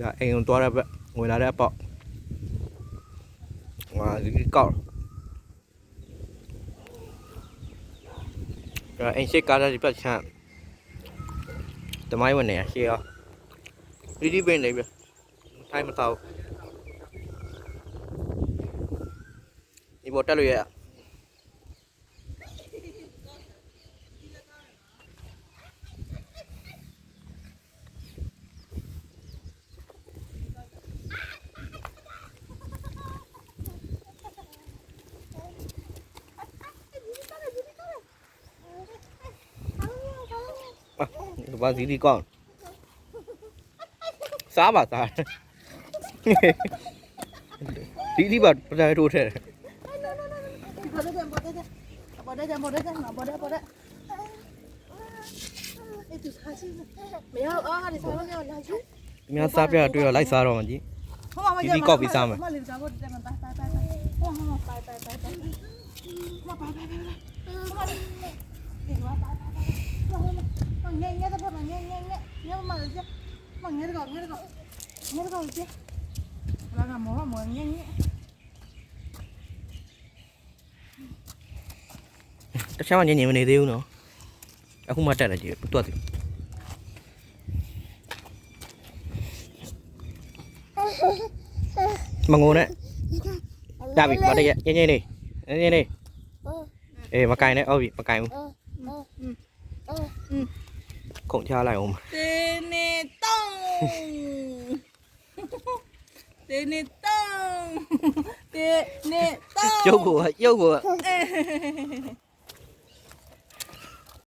ဒါအိမ်ကိုသွားတဲ့ဘက်ဝင်လာတဲ့အပေါက်ဟိုဒီကောက်ဒါအိမ်ရှိကားတဲ့ဒီဘက်ချမ်းတမိုင်းဝင်နေရရှေ့ရောဒီဒီပင်းနေပြီထိုင်းမတော့ဒီဘောတက်လို့ရ ဘာစီဒီကောင်းစားပါစားဒီဒီပါပဒတိုးထဲပေါ်တဲ့ပေါ်တဲ့ပေါ်တဲ့ပေါ်တဲ့ပေါ်တဲ့အေးသူစားစီမရအောင်အားရစားလို့မရလာချူများစားပြတွေ့တော့လိုက်စားတော့မှကြီးဟိုမှာမလေးစားဖို့တယ်မတိုင်တိုင်တိုင်ဟိုမှာပိုင်ပိုင်ပိုင်ပိုင်ဟိုမှာပိုင်ပိုင်ပိုင်ဟိုမှာဒီမှာပိုင်ပိုင်ဟိုမှာငဲငဲတော့ငဲ നീ ഒന്ന് മതിച്ച് ഇങ്ങനെടുക്കോ ഇങ്ങനെടുക്കോ ഇങ്ങനെടുക്കോ വിളിച്ച് അല്ല നമ്മളോ മുറിഞ്ഞ Chắc chắn là nhìn nhìn này điêu nữa. À không mà trả là gì Bất tuột. Mà ngồi đấy. Đạp bị bắt đây Nhanh nhanh đi. Nhanh nhanh đi. Ê mà cài này. Ôi bị mà cài không? Ừ. Ừ. Ừ. 걱정하나요? 떼내똥 떼내똥 떼내똥 요거 요거